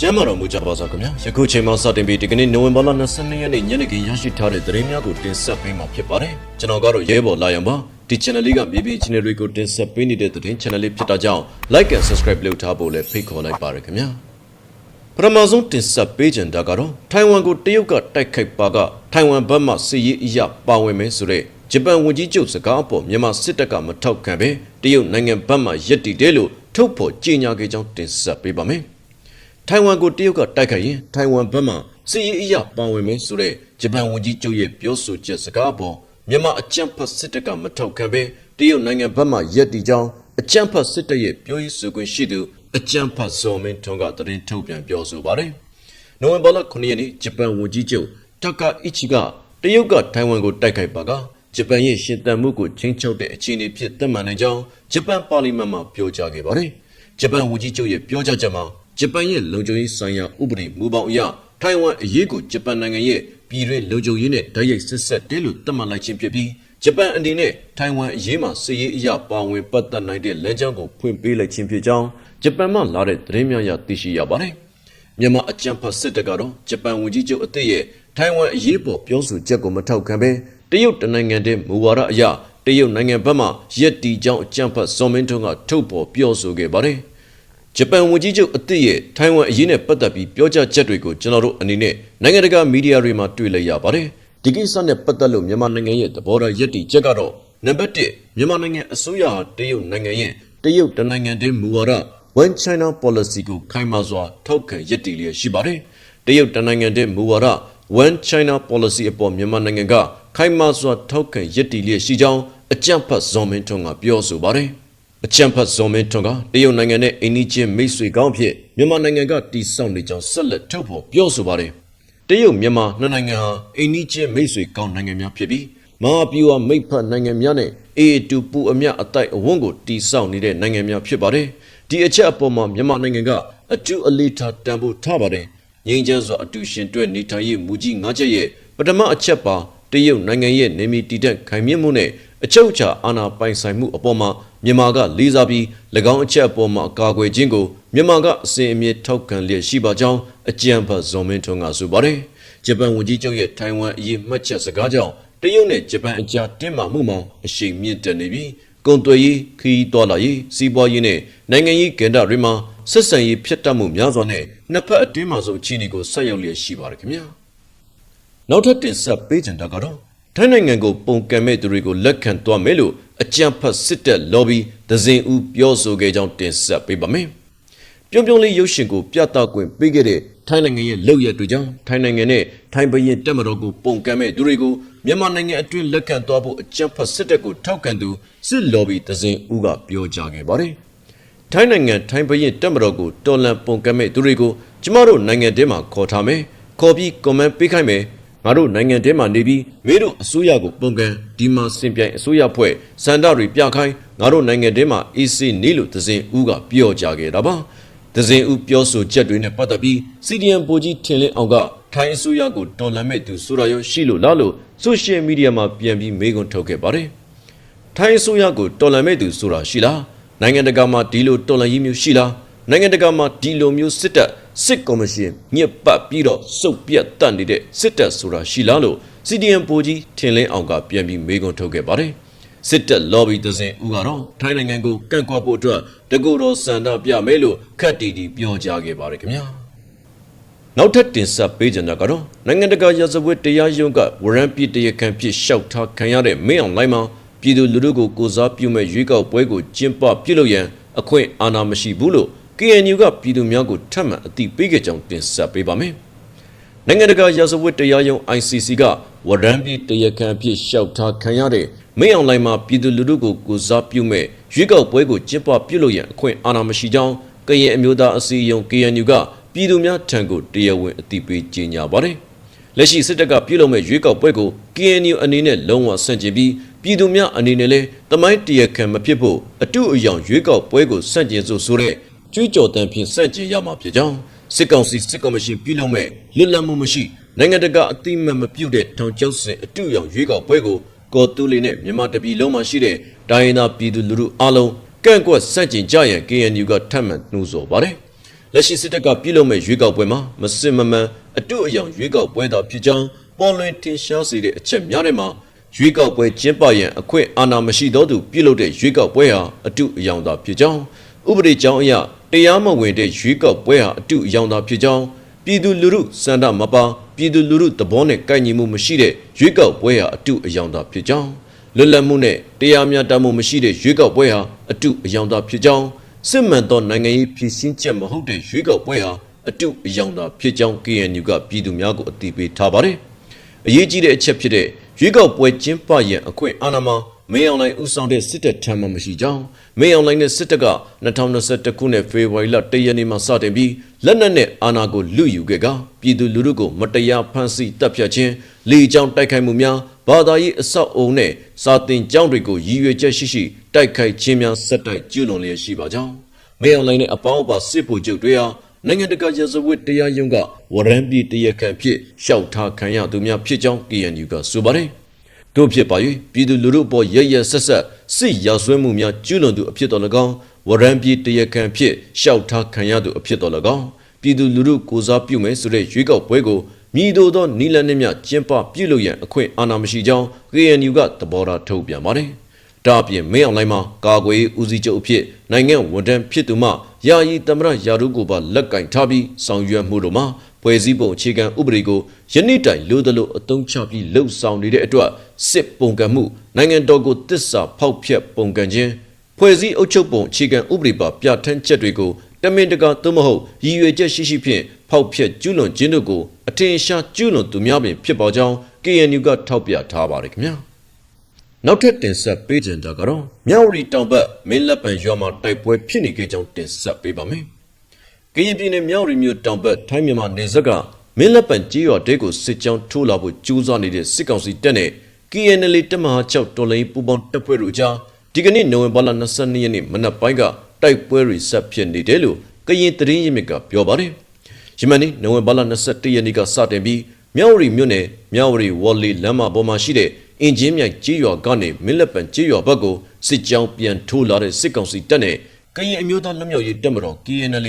ကျမ်းမာတော်မူကြပါစားခင်ဗျာယခုချိန်မှာစတင်ပြီးဒီကနေ့နိုဝင်ဘာလ22ရက်နေ့ညနေခင်းရရှိထားတဲ့သတင်းများကိုတင်ဆက်ပေးမှာဖြစ်ပါတယ်ကျွန်တော်ကတော့ရဲဘော်လာရံပါဒီ channel လေးကမြေပြင် channel တွေကိုတင်ဆက်ပေးနေတဲ့သတင်း channel လေးဖြစ်တာကြောင့် like and subscribe လုပ်ထားဖို့လည်းဖိတ်ခေါ်လိုက်ပါရခင်ဗျာပထမဆုံးတင်ဆက်ပေးကြတာကတော့ထိုင်ဝမ်ကိုတရုတ်ကတိုက်ခိုက်ပါကထိုင်ဝမ်ဘက်မှစစ်ရေးအရာပါဝင်မယ်ဆိုတဲ့ဂျပန်ဝန်ကြီးချုပ်စကားအပေါ်မြန်မာစစ်တပ်ကမထောက်ခံပဲတရုတ်နိုင်ငံဘက်မှယက်တည်တယ်လို့ထုတ်ဖော်ကြေညာခဲ့ကြောင်းတင်ဆက်ပေးပါမယ် ထိုင်ဝမ်ကိုတရုတ်ကတိုက်ခိုက်ရင်ထိုင်ဝမ်ဘက်မှစစ်ရေးအရာပါဝင်မယ်ဆိုတဲ့ဂျပန်ဝန်ကြီးချုပ်ရဲ့ပြောဆိုချက်စကားအပေါ်မြန်မာအကြံဖတ်စစ်တပ်ကမထောက်ခံပဲတရုတ်နိုင်ငံဘက်မှယက်တည်ကြောင်းအကြံဖတ်စစ်တပ်ရဲ့ပြောရေးဆိုခွင့်ရှိသူအကြံဖတ်ဇော်မင်းထွန်းကသတင်းထုတ်ပြန်ပြောဆိုပါတယ်။နိုဝင်ဘာလ9ရက်နေ့ဂျပန်ဝန်ကြီးချုပ်တာကာအီချီကတရုတ်ကထိုင်ဝမ်ကိုတိုက်ခိုက်ပါကဂျပန်ရဲ့ရှင်သန်မှုကိုချင်းချုပ်တဲ့အခြေအနေဖြစ်သတ်မှန်နိုင်ကြောင်းဂျပန်ပါလီမန်မှာပြောကြားခဲ့ပါတယ်။ဂျပန်ဝန်ကြီးချုပ်ရဲ့ပြောကြားချက်မှာ ဂျပန်ရဲ့လုံခြုံရေးဆိုင်ရာဥပဒေမူပေါင်းအရထိုင်ဝမ်အရေးကိုဂျပန်နိုင်ငံရဲ့ပြည်တွင်းလုံခြုံရေးနဲ့ဓာတ်ရိုက်ဆက်ဆက်တယ်လို့သတ်မှတ်လိုက်ခြင်းဖြစ်ပြီးဂျပန်အနေနဲ့ထိုင်ဝမ်အရေးမှာစစ်ရေးအရာပါဝင်ပတ်သက်နိုင်တဲ့လမ်းကြောင်းကိုဖွင့်ပေးလိုက်ခြင်းဖြစ်ကြောင်းဂျပန်မှလာတဲ့သတင်းများအရသိရှိရပါတယ်။မြန်မာအကြံဖတ်စစ်တပ်ကတော့ဂျပန်ဝန်ကြီးချုပ်အသစ်ရဲ့ထိုင်ဝမ်အရေးပေါ်ပြောဆိုချက်ကိုမထောက်ခံဘဲတရုတ်တနိုင်ငံတည်းမူဝါဒအရတရုတ်နိုင်ငံဘက်မှရက်တီကြောင်းအကြံဖတ်ဇော်မင်းထွန်းကထုတ်ပေါ်ပြောဆိုခဲ့ပါတယ်။ ဂျပန်ဝန်ကြီးချုပ်အသစ်ရဲ့ထိုင်ဝမ်အရေးနဲ့ပတ်သက်ပြီးပြောကြားချက်တွေကိုကျွန်တော်တို့အနေနဲ့နိုင်ငံတကာမီဒီယာတွေမှာတွေ့လိုက်ရပါတယ်။ဒီကိစ္စနဲ့ပတ်သက်လို့မြန်မာနိုင်ငံရဲ့သဘောထားရက်တီချက်ကတော့နံပါတ်1မြန်မာနိုင်ငံအစိုးရဟာတရုတ်နိုင်ငံရဲ့တရုတ်တနိုင်ငံတည်းမူဝါဒ One China policy ကိုခိုင်မာစွာထောက်ခံရည်တည်လျက်ရှိပါတယ်။တရုတ်တနိုင်ငံတည်းမူဝါဒ One China policy အပေါ်မြန်မာနိုင်ငံကခိုင်မာစွာထောက်ခံရည်တည်လျက်ရှိကြောင်းအကြံဖတ်ဇော်မင်းထွန်းကပြောဆိုပါတယ်။ အကြံဖတ်ဇော်မင်းထွန်းကတရုတ်နိုင်ငံနဲ့အိန္ဒိချင်းမိတ်ဆွေကောင်းဖြစ်မြန်မာနိုင်ငံကတည်ဆောက်နေကြောင်းဆက်လက်ထုတ်ဖော်ပြောဆိုပါတယ်။တရုတ်မြန်မာနှစ်နိုင်ငံဟာအိန္ဒိချင်းမိတ်ဆွေကောင်းနိုင်ငံများဖြစ်ပြီးမဟာဗျူဟာမိတ်ဖက်နိုင်ငံများနဲ့အေအတူပူအမြအတိုက်အဝန်းကိုတည်ဆောက်နေတဲ့နိုင်ငံများဖြစ်ပါတယ်။ဒီအချက်အပေါ်မှာမြန်မာနိုင်ငံကအထူးအလေးထားတန်ဖိုးထားပါတယ်။ငြိမ်းချမ်းစွာအတူရှင်တွဲနေထိုင်ရေးမူကြီး၅ချက်ရဲ့ပထမအချက်ပါတရုတ်နိုင်ငံရဲ့နေမီတည်တဲ့ခိုင်မြင့်မှုနဲ့ အချုပ်အခြာအာဏာပိုင်ဆိုင်မှုအပေါ်မှာမြန်မာကလေးစားပြီး၎င်းအချက်အပေါ်မှာအကာအကွယ်ခြင်းကိုမြန်မာကအစဉ်အမြဲထောက်ခံလျက်ရှိပါကြောင်းအကြံဖတ်ဇော်မင်းထွန်းကဆိုပါတယ်။ဂျပန်ဝန်ကြီးချုပ်ရဲ့ထိုင်ဝမ်အရေးမှတ်ချက်စကားကြောင့်တရုတ်နဲ့ဂျပန်အကြားတင်းမာမှုမှာအရှိန်မြင့်တက်နေပြီးကုန်သွယ်ရေးခရီးသွားလာရေးစီးပွားရေးနဲ့နိုင်ငံရေးကဏ္ဍတွေမှာဆက်ဆံရေးဖြစ်တတ်မှုများစွာနဲ့နှစ်ဖက်အတင်းမာဆုံးအခြေအနေကိုဆက်ရောက်လျက်ရှိပါတယ်ခင်ဗျာနောက်ထပ်တင်ဆက်ပေးချင်တာကတော့ ထိုင်းနိုင်ငံကိုပုံကံမဲ့သူတွေကိုလက်ခံသွားမယ်လို့အကြံဖတ်စစ်တပ် lobby ဒဇင်ဦးပြောဆိုခဲ့ကြောင်းတင်ဆက်ပေးပါမယ်ပြုံးပြုံးလေးရုပ်ရှင်ကိုပြသခွင့်ပေးခဲ့တဲ့ထိုင်းနိုင်ငံရဲ့လုပ်ရတွေကြောင့်ထိုင်းနိုင်ငံနဲ့ထိုင်းဘရင်တက်မတော်ကိုပုံကံမဲ့သူတွေကိုမြန်မာနိုင်ငံအတွင်းလက်ခံသွားဖို့အကြံဖတ်စစ်တပ်ကိုထောက်ခံသူစစ် lobby ဒဇင်ဦးကပြောကြားခဲ့ပါတယ်။ထိုင်းနိုင်ငံထိုင်းဘရင်တက်မတော်ကိုတော်လန်ပုံကံမဲ့သူတွေကိုကျမတို့နိုင်ငံထဲမှာခေါ်ထားမယ်။ခေါ်ပြီး comment ပေးခိုင်းမယ်။ ငါတို့နိုင်ငံထဲမှာနေပြီးမင်းတို့အစိုးရကိုပုံကံဒီမှာစင်ပြိုင်အစိုးရဖွဲ့စန္ဒတွေပြခိုင်းငါတို့နိုင်ငံထဲမှာ AC နေလို့ဒဇင်ဦးကပြောကြားခဲ့တာပါ။ဒဇင်ဦးပြောဆိုချက်တွေနဲ့ပတ်သက်ပြီး CDM ပိုကြီးထင်လင်းအောင်ကထိုင်းအစိုးရကိုတော်လှန်မဲ့သူဆိုတာရောရှိလို့လားလို့ဆိုရှယ်မီဒီယာမှာပြန်ပြီးမေးခွန်းထုတ်ခဲ့ပါတယ်။ထိုင်းအစိုးရကိုတော်လှန်မဲ့သူဆိုတာရှိလား။နိုင်ငံတကာမှာဒီလိုတော်လှန်ရေးမျိုးရှိလား။နိုင်ငံတကာမှာဒီလိုမျိုးစစ်တပ် စစ်ကော်မရှင်ညစ်ပတ်ပြီးတော့စုပ်ပြတ်တတ်နေတဲ့စစ်တပ်ဆိုတာရှိလားလို့ CDM ပိုကြီးထင်လင်းအောင်ကပြန်ပြီးမေးခွန်းထုတ်ခဲ့ပါတယ်။စစ်တပ် lobby သစဉ်ဦးကတော့ထိုင်းနိုင်ငံကိုကန့်ကွက်ဖို့အတွက်တကူတော်စန္ဒပြမယ်လို့ခက်တီတီပြောကြားခဲ့ပါတယ်ခင်ဗျာ။နောက်ထပ်တင်ဆက်ပေးကြတာကတော့နိုင်ငံတကာရာဇဝတ်တရားရုံးကဝရမ်းပြစ်တရားခံဖြစ်ရှောက်ထားခံရတဲ့မင်းအောင်လိုင်းမှာပြည်သူလူထုကိုကိုစားပြုမဲ့ရွေးကောက်ပွဲကိုကျင်းပပြုလုပ်ရန်အခွင့်အာဏာမရှိဘူးလို့ KNU ကပြည်သူများကိုထပ်မံအသိပေးခဲ့ကြောင်းတင်ဆက်ပေးပါမယ်။နိုင်ငံတကာရာဇဝတ်တရားရုံး ICC ကဝရမ်းပြစ်တရားခံဖြစ်ရှောက်ထားခံရတဲ့မင်းအောင်လိုင်းမှာပြည်သူလူထုကိုကိုစားပြုမဲ့ရွေးကောက်ပွဲကိုကျင်းပပြုလုပ်ရန်အခွင့်အာဏာမရှိကြောင်းကရင်အမျိုးသားအစည်းအရုံး KNU ကပြည်သူများထံကိုတရားဝင်အသိပေးကြေညာပါတယ်။လက်ရှိစစ်တပ်ကပြုလုပ်မဲ့ရွေးကောက်ပွဲကို KNU အနေနဲ့လုံးဝဆန့်ကျင်ပြီးပြည်သူများအနေနဲ့လည်းတမိုင်းတရားခံမဖြစ်ဖို့အတုအယောင်ရွေးကောက်ပွဲကိုဆန့်ကျင်ဆိုဆိုတဲ့ ကြွေးကြော်တမ်းဖြင့်ဆန့်ကျင်ရမှာဖြစ်ကြောင်းစစ်ကောင်စီစစ်ကော်မရှင်ပြုလုပ်မဲ့လွတ်လပ်မှုမရှိနိုင်ငံတကာအသိမှတ်မပြုတဲ့ထောင်ကျောက်စင်အတုအယောင်ရွေးကောက်ပွဲကိုကော်တူလီနဲ့မြန်မာတပြည်လုံးမှာရှိတဲ့တိုင်းရင်းသားပြည်သူလူထုအားလုံးကန့်ကွက်ဆန့်ကျင်ကြရန် KNU ကထပ်မံနှိုးဆော်ပါတယ်။လက်ရှိစစ်တပ်ကပြုလုပ်မဲ့ရွေးကောက်ပွဲမှာမစစ်မမှန်အတုအယောင်ရွေးကောက်ပွဲသာဖြစ်ကြောင်းပေါ်လွင်တင်ရှားစေတဲ့အချက်များထဲမှာရွေးကောက်ပွဲကျင်းပရန်အခွင့်အာဏာမရှိသောသူပြုလုပ်တဲ့ရွေးကောက်ပွဲဟာအတုအယောင်သာဖြစ်ကြောင်းဥပဒေကြောင်းအရ တရားမဝင်တဲ့ရွေးကောက်ပွဲဟာအတုအယောင်သာဖြစ်ကြောင်းပြည်သူလူထုစန္ဒမပါပြည်သူလူထုသဘောနဲ့ကိုက်ညီမှုမရှိတဲ့ရွေးကောက်ပွဲဟာအတုအယောင်သာဖြစ်ကြောင်းလွတ်လပ်မှုနဲ့တရားမျှတမှုမရှိတဲ့ရွေးကောက်ပွဲဟာအတုအယောင်သာဖြစ်ကြောင်းစစ်မှန်သောနိုင်ငံရေးဖြစ်စင်းချက်မဟုတ်တဲ့ရွေးကောက်ပွဲဟာအတုအယောင်သာဖြစ်ကြောင်း KNU ကပြည်သူများကိုအသိပေးထားပါတယ်။အရေးကြီးတဲ့အချက်ဖြစ်တဲ့ရွေးကောက်ပွဲကျင်းပရန်အခွင့်အာဏာမှာ မင်းအောင်လှိုင်ဦးဆောင်တဲ့စစ်တပ်ထံမှမရှိကြောင်းမင်းအောင်လှိုင်နဲ့စစ်တပ်က2021ခုနှစ်ဖေဖော်ဝါရီလ1ရက်နေ့မှစတင်ပြီးလက်နက်နဲ့အာဏာကိုလူယူခဲ့ကပြည်သူလူထုကိုမတရားဖမ်းဆီးတပ်ဖြတ်ခြင်းလေကြောင်းတိုက်ခိုက်မှုများဘာသာရေးအဆောက်အုံနဲ့စာတင်ကျောင်းတွေကိုရည်ရွယ်ချက်ရှိရှိတိုက်ခိုက်ခြင်းများဆက်တိုက်ကျူးလွန်လျက်ရှိပါကြောင်းမင်းအောင်လှိုင်နဲ့အပေါင်းအပါစစ်ဗိုလ်ချုပ်တွေဟာနိုင်ငံတကာရာဇဝတ်တရားရုံးကဝရမ်းပြည်တရားခံဖြစ်ရှောက်ထားခံရသူများဖြစ်ကြောင်း KNU ကဆိုပါတယ်။ တို့ဖြစ်ပါ၍ပြည်သူလူထုအပေါ်ရရဆက်ဆက်စစ်ရာဇဝတ်မှုများကျူးလွန်သူအဖြစ်တော်၎င်းဝရမ်းပြည်တရားခံဖြစ်ရှောက်ထားခံရသူအဖြစ်တော်၎င်းပြည်သူလူထုကိုစားပြုမယ်ဆိုတဲ့ရွေးကောက်ပွဲကိုမြည်တို့သောနီလန်နှင့်မြကျင်းပပြုလုပ်ရန်အခွင့်အာဏာမရှိကြောင်း KNU ကသဘောထားထုတ်ပြန်ပါတယ်။ဒါအပြင်မင်းအောင်လှိုင်မှာကာကွယ်ဦးစီးချုပ်အဖြစ်နိုင်ငံဝန်ထမ်းဖြစ်သူမှယာယီသမရယာရုကိုပါလက်ကင်ထားပြီးဆောင်ရွက်မှုတို့မှာ ဖွဲ့စည်းပုံအခြေခံဥပဒေကိုယနေ့တိုင်လိုသလိုအသုံးချပြီးလှုပ်ဆောင်နေတဲ့အတွက်စစ်ပုံကံမှုနိုင်ငံတော်ကိုတစ္ဆာဖောက်ဖျက်ပုံကံခြင်းဖွဲ့စည်းအုပ်ချုပ်ပုံအခြေခံဥပဒေပါပြဋ္ဌာန်းချက်တွေကိုတမင်တကာသို့မဟုတ်ရည်ရွယ်ချက်ရှိရှိဖြင့်ဖောက်ဖျက်ကျူးလွန်ခြင်းတို့ကိုအထင်ရှားကျူးလွန်သူများပင်ဖြစ်ပေါ်ကြောင်း KNU ကထောက်ပြထားပါတယ်ခင်ဗျာနောက်ထပ်တင်ဆက်ပေးကြတာကတော့မြဝတီတောင်ဘက်မင်းလက်ပံရွာမှာတိုက်ပွဲဖြစ်နေကြကြောင်းတင်ဆက်ပေးပါမယ် ကရင်ပြည်နယ်မြဝတီမြို့တောင်ဘက်ထိုင်းမြန်မာနယ်စပ်ကမင်းလက်ပံကြီးရွာတဲကိုစစ်ကြောင်းထိုးလာဖို့ကြိုးစားနေတဲ့စစ်ကောင်စီတပ်နဲ့ KNL တပ်မဟာ6တော်လိုင်းပူပေါင်းတပ်ဖွဲ့တို့ကြားဒီကနေ့နိုဝင်ဘာလ22ရက်နေ့မနက်ပိုင်းကတိုက်ပွဲတွေဆက်ဖြစ်နေတယ်လို့ကရင်သတင်းရင်းမြစ်ကပြောပါတယ်။ယမန်နေ့နိုဝင်ဘာလ21ရက်နေ့ကစတင်ပြီးမြောက်ရီမြို့နယ်မြောက်ရီဝေါ်လီလမ်းမပေါ်မှာရှိတဲ့အင်ဂျင်မြိုင်ကြီးရွာကနေမင်းလက်ပံကြီးရွာဘက်ကိုစစ်ကြောင်းပြန်ထိုးလာတဲ့စစ်ကောင်စီတပ်နဲ့ကရင်အမျိုးသားလွတ်မြောက်ရေးတပ်မတော် KNL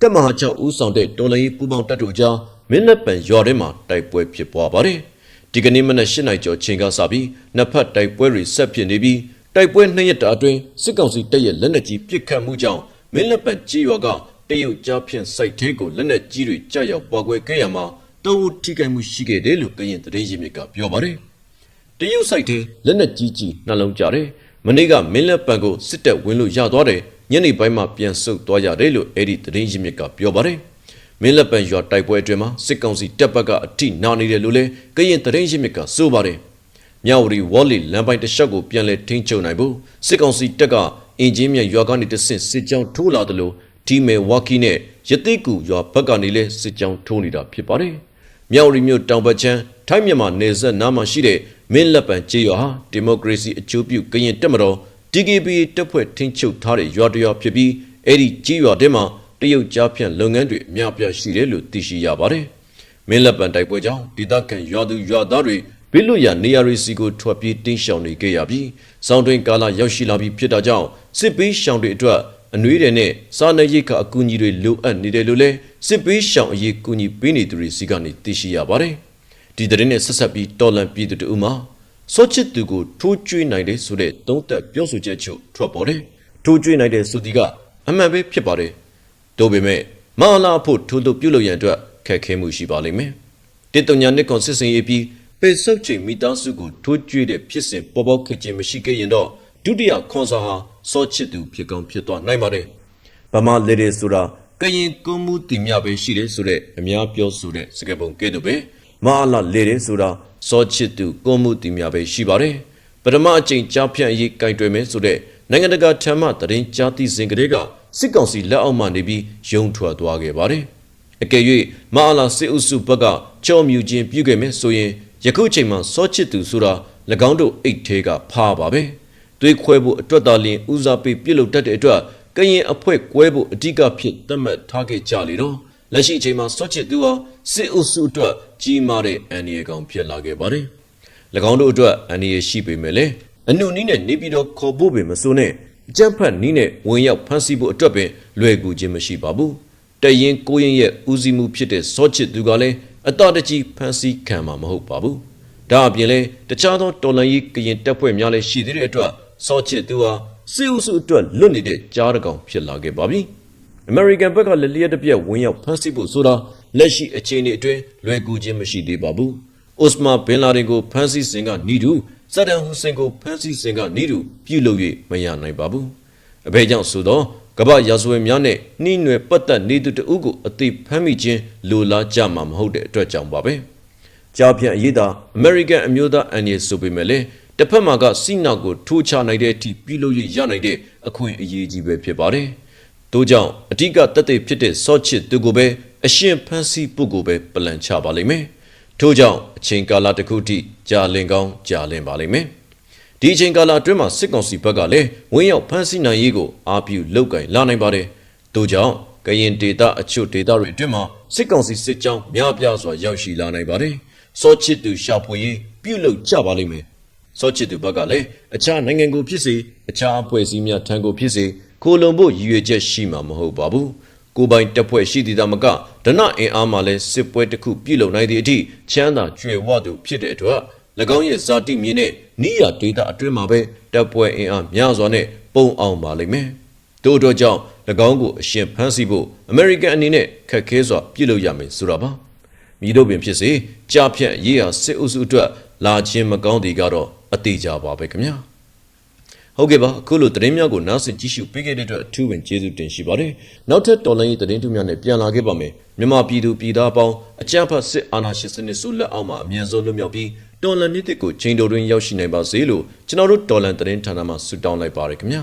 တပ်မဟာ6ဦးဆောင်တဲ့တော်လှန်ရေးပူးပေါင်းတပ်တို့ကြားမင်းလက်ပံရွာထဲမှာတိုက်ပွဲဖြစ်ပွားပါတယ်။ဒီကနေ့မနက်၈နိုင်ကျော်ချိန်ကစပြီးနှစ်ဖက်တိုက်ပွဲတွေဆက်ဖြစ်နေပြီးတိုက်ပွဲနှစ်ရက်တာအတွင်းစစ်ကောင်စီတပ်ရဲ့လက်နက်ကြီးပစ်ခတ်မှုကြောင့်မင်းလက်ပံကြီးရွာကတရုတ်ကြားဖြင့်စိုက်သေးကိုလက်နက်ကြီးတွေကြားရောက်ပွားကွဲခဲ့ရမှာတအုပ်ထိခိုက်မှုရှိခဲ့တယ်လို့ကရင်သတင်းရင်းမြစ်ကပြောပါတယ်။တရုတ်စိုက်သေးလက်နက်ကြီးကြီးနှလုံးကြတယ်။မနေ့ကမင်းလက်ပံကိုစစ်တပ်ဝင်လို့ရသွားတယ် ညနေပိုင်းမှာပြန်ဆုတ်သွားရတယ်လို့အဲ့ဒီသတင်းရင်းမြစ်ကပြောပါတယ်။မင်းလက်ပံရွာတိုက်ပွဲအတွင်းမှာစစ်ကောင်စီတပ်ဘက်ကအထိနာနေတယ်လို့လည်းကရင်သတင်းရင်းမြစ်ကဆိုပါတယ်။မြောက်ဝတီဝေါ်လီလမ်းပိုင်းတစ်လျှောက်ကိုပြန်လည်ထိန်းချုပ်နိုင်ဖို့စစ်ကောင်စီတပ်ကအင်ဂျင်မြန်ရွာကနေတဆင့်စစ်ကြောင်းထိုးလာတယ်လို့ဒီမဲဝါကီနဲ့ရတိကူရွာဘက်ကနေလဲစစ်ကြောင်းထိုးနေတာဖြစ်ပါတယ်။မြောက်ရီမြို့တောင်ဘက်ချမ်းထိုင်းမြန်မာနယ်စပ်နားမှာရှိတဲ့မင်းလက်ပံကျေးရွာဟာဒီမိုကရေစီအကျိုးပြုကရင်တက်မတော် DKB တပ်ဖွဲ့ထိန်းချုပ်ထားတဲ့ရွာတရွာဖြစ်ပြီးအဲ့ဒီကျေးရွာထဲမှာတရုတ်ကြားဖြန့်လုပ်ငန်းတွေအများပြားရှိတယ်လို့သိရှိရပါတယ်။မင်းလက်ပံတိုက်ပွဲကြောင့်ဒေသခံရွာသူရွာသားတွေဘေးလွတ်ရာနေရာတွေစီကိုထွက်ပြေးတင်းရှောင်နေကြရပြီးစောင်းတွင်ကာလရောက်ရှိလာပြီးဖြစ်တာကြောင့်စစ်ပေးရှောင်တွေအတွက်အနှွေးတွေနဲ့စားနပ်ရိက္ခာအကူအညီတွေလိုအပ်နေတယ်လို့လဲစစ်ပေးရှောင်အရေးကူညီပေးနေသူတွေစီကနေသိရှိရပါတယ်။ဒီသတင်းနဲ့ဆက်ဆက်ပြီးတော်လန်ပြည်သူတို့မှ စောချစ်သူကိုထိုးကျွေးနိုင်တယ်ဆိုတဲ့သုံးသက်ပြောဆိုချက်ချုပ်ထွက်ပေါ်တယ်။ထိုးကျွေးနိုင်တဲ့ဆိုဒီကအမှန်ပဲဖြစ်ပါတယ်။ဒါပေမဲ့မဟာလာဖို့ထိုးလို့ပြုလုပ်ရန်အတွက်ခက်ခဲမှုရှိပါလိမ့်မယ်။တေတုံညာနှစ်ကွန်စစ်စင်ရေးပြီးပေဆုပ်ချိန်မိသားစုကိုထိုးကျွေးတဲ့ဖြစ်စဉ်ပေါ်ပေါက်ခဲ့ခြင်းမရှိခဲ့ရင်တော့ဒုတိယခွန်စာဟာစောချစ်သူဖြစ်ကောင်းဖြစ်သွားနိုင်ပါတယ်။ဗမာလေတွေဆိုတာကရင်ကုမှုတင်မြပဲရှိတယ်ဆိုတဲ့အများပြောဆိုတဲ့စကားပုံကဲ့သို့ပဲမဟာလာလေတွေဆိုတာ စောချစ်သူကုမှုတင်မြပဲရှိပါတယ်။ပထမအကြိမ်ကြားဖြန့်ရေးကင်တွယ်မယ်ဆိုတဲ့နိုင်ငံတကာထံမှတရင်ကြားသိစဉ်ကလေးကစစ်ကောင်စီလက်အောက်မှနေပြီးယုံထွက်သွားခဲ့ပါတယ်။အကယ်၍မဟာလာစစ်အုပ်စုဘက်ကကြော်မြူခြင်းပြုခဲ့မယ်ဆိုရင်ယခုချိန်မှာစောချစ်သူဆိုတာ၎င်းတို့အိတ်သေးကဖားပါပဲ။သွေးခွဲဖို့အတွက်သာလျှင်ဦးစားပေးပြုလုပ်တတ်တဲ့အတွက်ကရင်အဖွဲ့ကွဲဖို့အဓိကဖြစ်သတ်မှတ်ထားခဲ့ကြလေတော့ လက်ရှိအချိန်မှာစွတ်ချစ်သူဟာစစ်အုပ်စုအတွက်ကြီးမားတဲ့အန်ရီကောင်ဖြစ်လာခဲ့ပါတယ်။၎င်းတို့အတွက်အန်ရီရှိပေမဲ့လည်းအနုနည်းနဲ့နေပြီးတော့ခေါ်ဖို့ပင်မစိုးနဲ့အကြမ်းဖက်နည်းနဲ့ဝင်ရောက်ဖမ်းဆီးဖို့အတွက်ပင်လွယ်ကူခြင်းမရှိပါဘူး။တရင်ကိုရင်ရဲ့ဦးစီးမှုဖြစ်တဲ့စောချစ်သူကလည်းအတတကြီးဖန်ဆီးခံမှာမဟုတ်ပါဘူးဒါအပြင်လည်းတခြားသောတော်လန်ရေးကရင်တပ်ဖွဲ့များလည်းရှိသေးတဲ့အတွက်စောချစ်သူဟာစစ်အုပ်စုအတွက်လွတ်နေတဲ့ကြားတကောင်ဖြစ်လာခဲ့ပါပြီ အမေရိကန်ဘက်ကလည်းလျှက်တစ်ပြက်ဝင်ရောက်ဖမ်းဆီးဖို့ဆိုတာလက်ရှိအခြေအနေအတွင်းလွယ်ကူခြင်းမရှိသေးပါဘူး။အိုစမာဘင်လာဒင်ကိုဖမ်းဆီးစဉ်ကနီတူဆဒန်ဟူစင်ကိုဖမ်းဆီးစဉ်ကနီတူပြုလုပ်၍မရနိုင်ပါဘူး။အဘဲကြောင့်ဆိုတော့ကမ္ဘာရာဇဝတ်များနဲ့နှီးနွယ်ပတ်သက်နေသူတဦးကိုအသိဖမ်းမိခြင်းလိုလားကြမှာမဟုတ်တဲ့အတွက်ကြောင့်ပါပဲ။ကြားပြန်အရေးသာအမေရိကန်အမျိုးသားအန်ရီဆိုပေမဲ့လည်းတစ်ဖက်မှာကစီနာကိုထိုးချနိုင်တဲ့အထိပြုလုပ်ရရနိုင်တဲ့အခွင့်အရေးကြီးပဲဖြစ်ပါတယ်။ တို့ကြောင့်အဓိကတက်တဲ့ဖြစ်တဲ့ဆော့ချစ်သူကိုပဲအရှင်ဖန်စီပုဂ္ဂိုလ်ပဲပလန်ချပါလိမ့်မယ်။ထို့ကြောင့်အချိန်ကာလတစ်ခုထိကြာလင်ကောင်းကြာလင်ပါလိမ့်မယ်။ဒီအချိန်ကာလအတွင်းမှာစစ်ကောင်စီဘက်ကလည်းဝင်းရောက်ဖမ်းဆီးနိုင်ရေးကိုအာပြုလုပ်ကင်လာနိုင်ပါတယ်။တို့ကြောင့်ကရင်ဒေတာအချို့ဒေတာတွေအတွင်းမှာစစ်ကောင်စီစစ်ကြောင်းများပြားစွာရောက်ရှိလာနိုင်ပါတယ်။စောချစ်သူရှာဖွေရေးပြုလုပ်ကြပါလိမ့်မယ်။စောချစ်သူဘက်ကလည်းအခြားနိုင်ငံကိုဖြစ်စေအခြားအဖွဲ့အစည်းများထံကိုဖြစ်စေ ခိုလုံဖို့ရည်ရွယ်ချက်ရှိမှာမဟုတ်ပါဘူးကိုယ်ပိုင်တပ်ဖွဲ့ရှိသည်သာမကဒနအင်အားမှလည်းစစ်ပွဲတစ်ခုပြုလုပ်နိုင်သည့်အထိချမ်းသာကြွယ်ဝသူဖြစ်တဲ့အတွက်၎င်းရဲ့ဇာတိမြေနဲ့နိယာဒေတာအတွင်းမှာပဲတပ်ဖွဲ့အင်အားများစွာနဲ့ပုံအောင်ပါလိမ့်မယ်တို့အတွက်ကြောင့်၎င်းကိုအရှင်ဖမ်းဆီးဖို့အမေရိကန်အနေနဲ့ခက်ခဲစွာပြုလုပ်ရမယ်ဆိုတာပါမိတို့ပင်ဖြစ်စေကြားဖြတ်ရေးဟာစစ်အုပ်စုအတွက်လာခြင်းမကောင်းသည်ကတော့အသေးကြပါပဲခင်ဗျာ ဟုတ်ကဲ့ပါအခုလိုသတင်းများကိုနားဆင်ကြည့်ရှုပေးခဲ့တဲ့အတွက်အထူးပင်ကျေးဇူးတင်ရှိပါတယ်နောက်ထပ်တော်လိုင်းရေးသတင်းထုများနဲ့ပြန်လာခဲ့ပါမယ်မြန်မာပြည်သူပြည်သားအပေါင်းအကြမ်းဖက်စစ်အာဏာရှင်စနစ်ဆုလက်အောက်မှာအမြန်ဆုံးလွတ်မြောက်ပြီးတော်လန်နေ့တစ်ကိုချိန်တော်တွင်ရောက်ရှိနိုင်ပါစေလို့ကျွန်တော်တို့တော်လန်သတင်းဌာနမှဆုတောင်းလိုက်ပါရခင်ဗျာ